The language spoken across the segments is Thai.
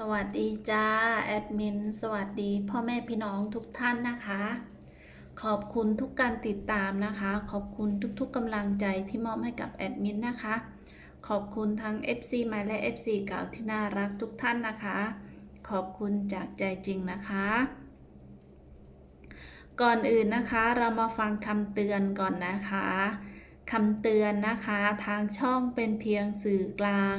สวัสดีจ้าแอดมินสวัสดีพ่อแม่พี่น้องทุกท่านนะคะ ขอบคุณทุกการติดตามนะคะ ขอบคุณทุกๆกำลังใจที่มอบให้กับแอดมินนะคะ ขอบคุณทั้ง FC ใหม่และ FC เก่าที่น่ารักทุกท่านนะคะ ขอบคุณจากใจจริงนะคะ ก่อนอื่นนะคะเรามาฟังคำเตือนก่อนนะคะคำเตือนนะคะทางช่องเป็นเพียงสื่อกลาง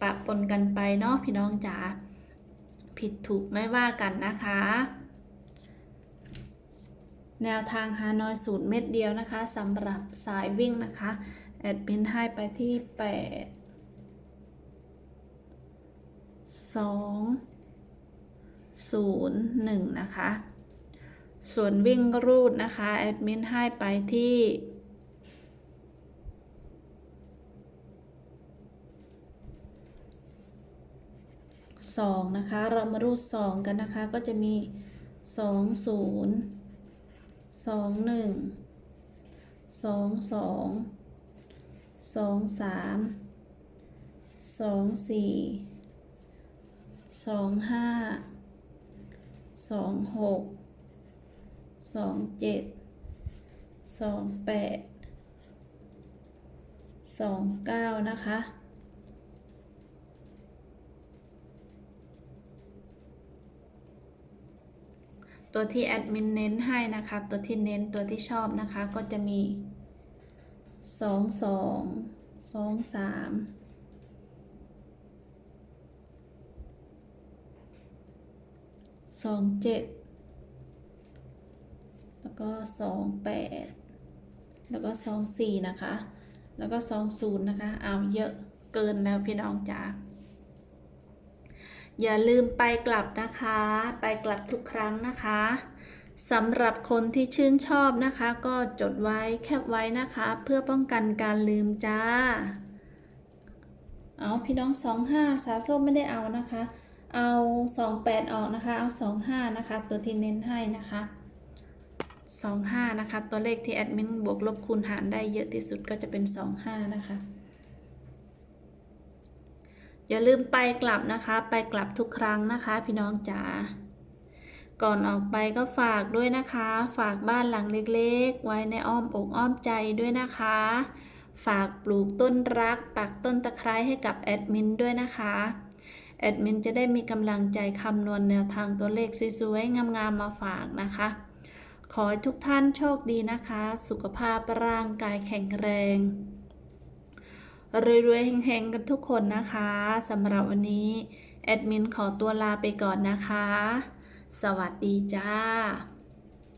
ปะปนกันไปเนาะพี่น้องจ๋าผิดถูกไม่ว่ากันนะคะ แนวทางฮานอยสูตรเม็ดเดียวนะคะสำหรับสายวิ่งนะคะแอดมินให้ไปที่ 8 2 0 1 นะคะ ส่วนวิ่งรูดนะคะ แอดมินให้ไปที่ สองนะคะ เรามารูดสองกันนะคะ ก็จะมีสองศูนย์สองหนึ่งสองสองสองสามสองสี่สองห้าสองหกสองเจ็ดสองแปดสองเก้านะคะ ตัวที่แอดมินเน้นให้นะคะ ตัวที่เน้นตัวที่ชอบนะคะ ก็จะมีสองสองสองสามสองเจ็ดแล้วก็สองแปดแล้วก็สองสี่นะคะ แล้วก็สองศูนย์นะคะ เอาเยอะเกินแล้วพี่น้องจ๋า อย่าลืมไปกลับนะคะ ไปกลับทุกครั้งนะคะสำหรับคนที่ชื่นชอบนะคะ ก็จดไว้แคปไว้นะคะ เพื่อป้องกันการลืมจ้า เอาพี่น้องสองห้าสาวส้มไม่ได้เอานะคะ เอาสองแปดออกนะคะ เอาสองห้านะคะ ตัวที่เน้นให้นะคะสองห้านะคะ ตัวเลขที่แอดมินบวกลบคูณหารได้เยอะที่สุดก็จะเป็นสองห้านะคะ อย่าลืมไปกลับนะคะ ไปกลับทุกครั้งนะคะ พี่น้องจ๋าก่อนออกไปก็ฝากด้วยนะคะ ฝากบ้านหลังเล็กๆ ไว้ในอ้อมอกอ้อมใจด้วยนะคะ ฝากปลูกต้นรัก ปักต้นตะไคร้ให้กับแอดมินด้วยนะคะแอดมินจะได้มีกำลังใจคำนวณแนวทางตัวเลขสวยๆ งามๆ มาฝากนะคะ ขอให้ทุกท่านโชคดีนะคะ สุขภาพร่างกายแข็งแรง รวยๆเฮงๆ กันทุกคนนะคะสำหรับวันนี้ แอดมินขอตัวลาไปก่อนนะคะ สวัสดีจ้า